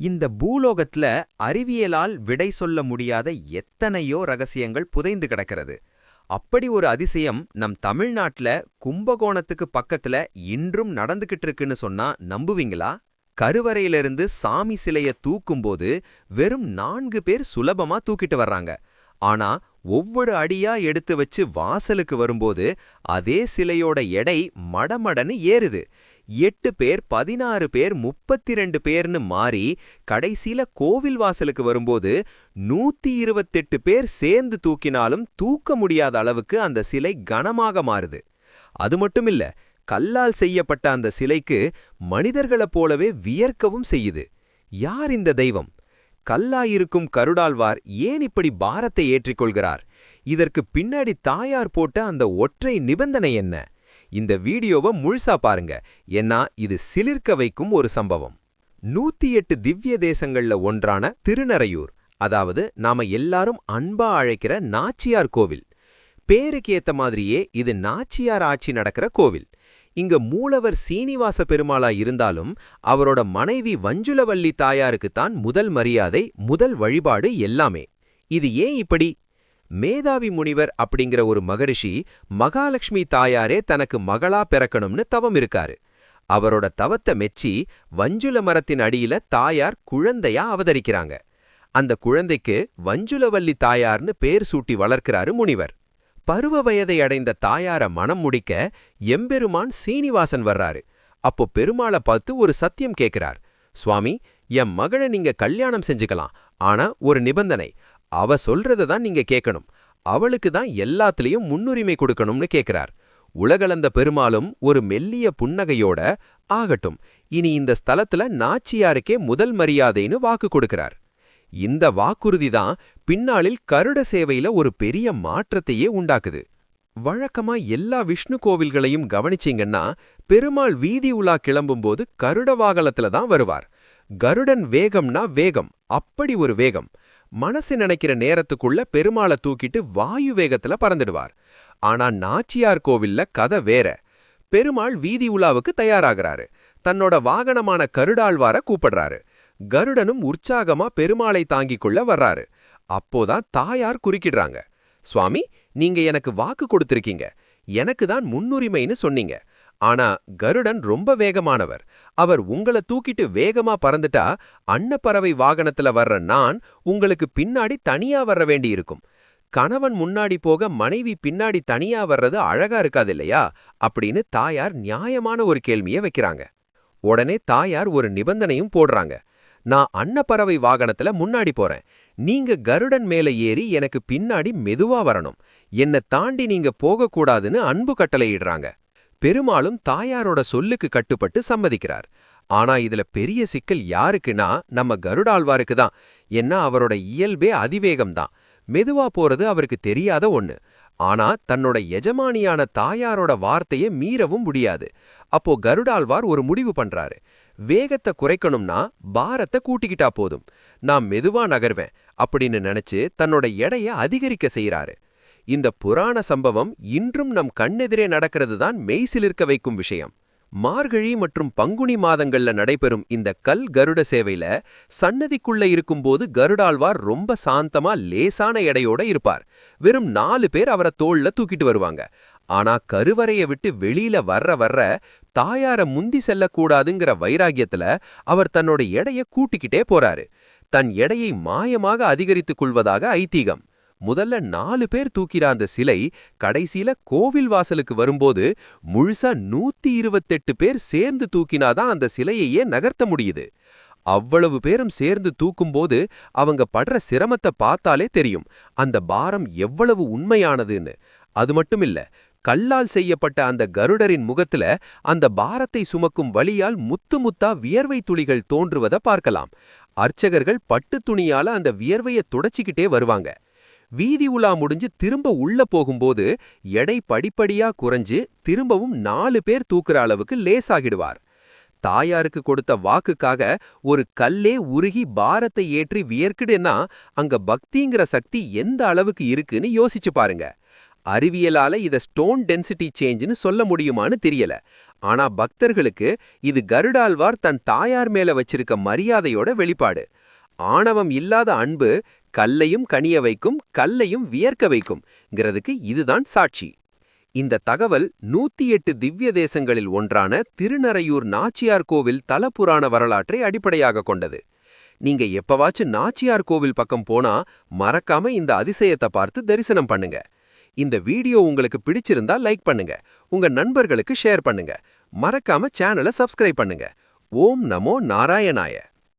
இந்த பூலோகத்துல அறிவியலால் விடை சொல்ல முடியாத எத்தனையோ ரகசியங்கள் புதைந்து கிடக்கிறது. அப்படி ஒரு அதிசயம் நம் தமிழ்நாட்டுல கும்பகோணத்துக்கு பக்கத்துல இன்றும் நடந்துகிட்டு இருக்குன்னு சொன்னா நம்புவீங்களா? கருவறையிலிருந்து சாமி சிலைய தூக்கும்போது வெறும் நான்கு பேர் சுலபமா தூக்கிட்டு வர்றாங்க. ஆனா ஒவ்வொரு அடியா எடுத்து வச்சு வாசலுக்கு வரும்போது அதே சிலையோட எடை மடமடன்னு ஏறுது. எட்டு பேர் பதினாறு பேர் முப்பத்தி ரெண்டு பேர்னு மாறி கடைசியில கோவில் வாசலுக்கு வரும்போது நூத்தி இருபத்தெட்டு பேர் சேர்ந்து தூக்கினாலும் தூக்க முடியாத அளவுக்கு அந்த சிலை கனமாக மாறுது. அது மட்டுமில்ல கல்லால் செய்யப்பட்ட அந்த சிலைக்கு மனிதர்களைப் போலவே வியர்க்கவும் செய்யுது. யார் இந்த தெய்வம்? கல்லாயிருக்கும் கருடாழ்வார் ஏன் இப்படி பாரத்தை ஏற்றிக்கொள்கிறார் இதற்கு பின்னாடி தாயார் போட்ட அந்த ஒற்றை நிபந்தனை என்ன? இந்த வீடியோவை முழுசா பாருங்க. ஏன்னா இது சிலிர்க்க வைக்கும் ஒரு சம்பவம். நூத்தி எட்டு திவ்ய தேசங்கள்ல ஒன்றான திருநறையூர் அதாவது நாம எல்லாரும் அன்பா அழைக்கிற நாச்சியார் கோவில். பேருக்கு ஏத்த மாதிரியே இது நாச்சியார் ஆட்சி நடக்கிற கோவில். இங்க மூலவர் சீனிவாச பெருமாளா இருந்தாலும் அவரோட மனைவி வஞ்சுலவல்லி தாயாருக்குத்தான் முதல் மரியாதை முதல் வழிபாடு எல்லாமே. இது ஏன் இப்படி? மேதாவி முனிவர் அப்படிங்கிற ஒரு மகரிஷி மகாலட்சுமி தாயாரே தனக்கு மகளா பிறக்கணும்னு தவம் இருக்காரு. அவரோட தவத்தை மெச்சி வஞ்சுல மரத்தின் அடியில தாயார் குழந்தையா அவதரிக்கிறாங்க. அந்த குழந்தைக்கு வஞ்சுலவல்லி தாயார்னு பேர் சூட்டி வளர்க்கிறாரு முனிவர். பருவ வயதை அடைந்த தாயார மனம் முடிக்க எம்பெருமான் சீனிவாசன் வர்றாரு. அப்போ பெருமாளை பார்த்து ஒரு சத்தியம் கேட்கிறார் சுவாமி என் மகளை நீங்க கல்யாணம் செஞ்சுக்கலாம். ஆனா ஒரு நிபந்தனை. அவ சொல்றத தான் நீங்க கேட்கணும் அவளுக்கு தான் எல்லாத்துலயும் முன்னுரிமை கொடுக்கணும்னு கேட்கிறார் உலகளந்த பெருமாளும் ஒரு மெல்லிய புன்னகையோட ஆகட்டும் இனி இந்த ஸ்தலத்துல நாச்சியாருக்கே முதல் மரியாதைன்னு வாக்கு கொடுக்கிறார். இந்த வாக்குறுதி தான் பின்னாளில் கருட சேவையில ஒரு பெரிய மாற்றத்தையே உண்டாக்குது. வழக்கமா எல்லா விஷ்ணு கோவில்களையும் கவனிச்சீங்கன்னா பெருமாள் வீதி உலா கிளம்பும்போது கருட வாகனத்துல தான் வருவார். கருடன் வேகம்னா வேகம் அப்படி ஒரு வேகம். மனசு நினைக்கிற நேரத்துக்குள்ள பெருமாளை தூக்கிட்டு வாயு வேகத்துல பறந்துடுவார். ஆனா நாச்சியார் கோவில்ல கதை வேற. பெருமாள் வீதி உலாவுக்கு தயாராகிறாரு. தன்னோட வாகனமான கருடாழ்வார கூப்பிடுறாரு. கருடனும் உற்சாகமா பெருமாளை தாங்கிக் கொள்ள வர்றாரு. அப்போதான் தாயார் குறுக்கிடுறாங்க. சுவாமி நீங்க எனக்கு வாக்கு கொடுத்திருக்கீங்க. எனக்கு தான் முன்னுரிமைன்னு சொன்னீங்க. ஆனா கருடன் ரொம்ப வேகமானவர். அவர் உங்களை தூக்கிட்டு வேகமா பறந்துட்டா அன்னப்பறவை வாகனத்துல வர்ற நான் உங்களுக்கு பின்னாடி தனியா வர வேண்டி இருக்கும். கணவன் முன்னாடி போக மனைவி பின்னாடி தனியா வர்றது அழகா இருக்காது இல்லையா? அப்படின்னு தாயார் நியாயமான ஒரு கேள்வியை வைக்கிறாங்க. உடனே தாயார் ஒரு நிபந்தனையும் போடுறாங்க. நான் அன்னப்பறவை வாகனத்துல முன்னாடி போறேன். நீங்க கருடன் மேல ஏறி எனக்கு பின்னாடி மெதுவா வரணும். என்னை தாண்டி நீங்க போகக்கூடாதுன்னு அன்பு கட்டளையிடுறாங்க. பெருமாளும் தாயாரோட சொல்லுக்கு கட்டுப்பட்டு சம்மதிக்கிறார். ஆனா இதுல பெரிய சிக்கல் யாருக்குன்னா நம்ம கருடாழ்வாருக்கு தான். ஏன்னா அவரோட இயல்பே அதிவேகம் தான் மெதுவா போறது அவருக்கு தெரியாத ஒண்ணு. ஆனா தன்னோட எஜமானியான தாயாரோட வார்த்தையை மீறவும் முடியாது. அப்போ கருடாழ்வார் ஒரு முடிவு பண்றாரு. வேகத்தை குறைக்கணும்னா பாரத்தை கூட்டிக்கிட்டா போதும். நான் மெதுவா நகர்வேன் அப்படின்னு நினைச்சு தன்னோட எடைய அதிகரிக்க செய்யறாரு இந்த புராண சம்பவம் இன்றும் நம் கண்ணெதிரே நடக்கிறது தான் மெய்சிலிருக்க வைக்கும் விஷயம். மார்கழி மற்றும் பங்குனி மாதங்கள்ல நடைபெறும் இந்த கல் கருட சேவையில சன்னதிக்குள்ள இருக்கும்போது கருடாழ்வார் ரொம்ப சாந்தமா லேசான எடையோட இருப்பார். வெறும் நாலு பேர் அவரை தோல்ல தூக்கிட்டு வருவாங்க. ஆனா கருவறைய விட்டு வெளியில வர்ற வர்ற தாயார முந்தி செல்லக்கூடாதுங்கிற வைராகியத்துல அவர் தன்னோட எடைய கூட்டிக்கிட்டே போறாரு. தன் எடையை மாயமாக அதிகரித்துக் கொள்வதாக ஐதீகம். முதல்ல நாலு பேர் தூக்கிற அந்த சிலை கடைசியில கோவில் வாசலுக்கு வரும்போது முழுசா நூத்தி இருபத்தெட்டு பேர் சேர்ந்து தூக்கினாதான் அந்த சிலையையே நகர்த்த முடியுது. அவ்வளவு பேரும் சேர்ந்து தூக்கும்போது அவங்க படுற சிரமத்தை பார்த்தாலே தெரியும். அந்த பாரம் எவ்வளவு உண்மையானதுன்னு. அது மட்டுமில்ல கல்லால் செய்யப்பட்ட அந்த கருடரின் முகத்துல அந்த பாரத்தை சுமக்கும் வழியால் முத்து முத்தா வியர்வை துளிகள் தோன்றுவதை பார்க்கலாம். அர்ச்சகர்கள் பட்டு துணியால அந்த வியர்வையை துடைச்சிக்கிட்டே வருவாங்க. வீதி உலா முடிஞ்சு திரும்ப உள்ள போகும்போது எடை படிப்படியா குறைஞ்சு திரும்பவும் நாலு பேர் தூக்குற அளவுக்கு லேசாகிடுவார். தாயாருக்கு கொடுத்த வாக்குக்காக ஒரு கல்லே உருகி பாரத்தை ஏற்றி வியர்க்குடுன்னா அங்க பக்திங்கிற சக்தி எந்த அளவுக்கு இருக்குன்னு யோசிச்சு பாருங்க. அறிவியலால இத ஸ்டோன் டென்சிட்டி சேஞ்சுன்னு சொல்ல முடியுமான்னு தெரியல. ஆனா பக்தர்களுக்கு இது கருடாழ்வார் தன் தாயார் மேல வச்சிருக்க மரியாதையோட வெளிப்பாடு. ஆணவம் இல்லாத அன்பு கல்லையும் கனிய வைக்கும் கல்லையும் வியர்க்க வைக்கும்ங்கிறதுக்கு இதுதான் சாட்சி. இந்த தகவல் நூத்தி எட்டு திவ்ய தேசங்களில் ஒன்றான திருநறையூர் நாச்சியார் கோவில் தலபுராண வரலாற்றை அடிப்படையாக கொண்டது. நீங்க எப்பவாச்சும் நாச்சியார் கோவில் பக்கம் போனா மறக்காம இந்த அதிசயத்தை பார்த்து தரிசனம் பண்ணுங்க. இந்த வீடியோ உங்களுக்கு பிடிச்சிருந்தா லைக் பண்ணுங்க. உங்க நண்பர்களுக்கு ஷேர் பண்ணுங்க. மறக்காம சேனலை சப்ஸ்கிரைப் பண்ணுங்க. ஓம் நமோ நாராயணாய.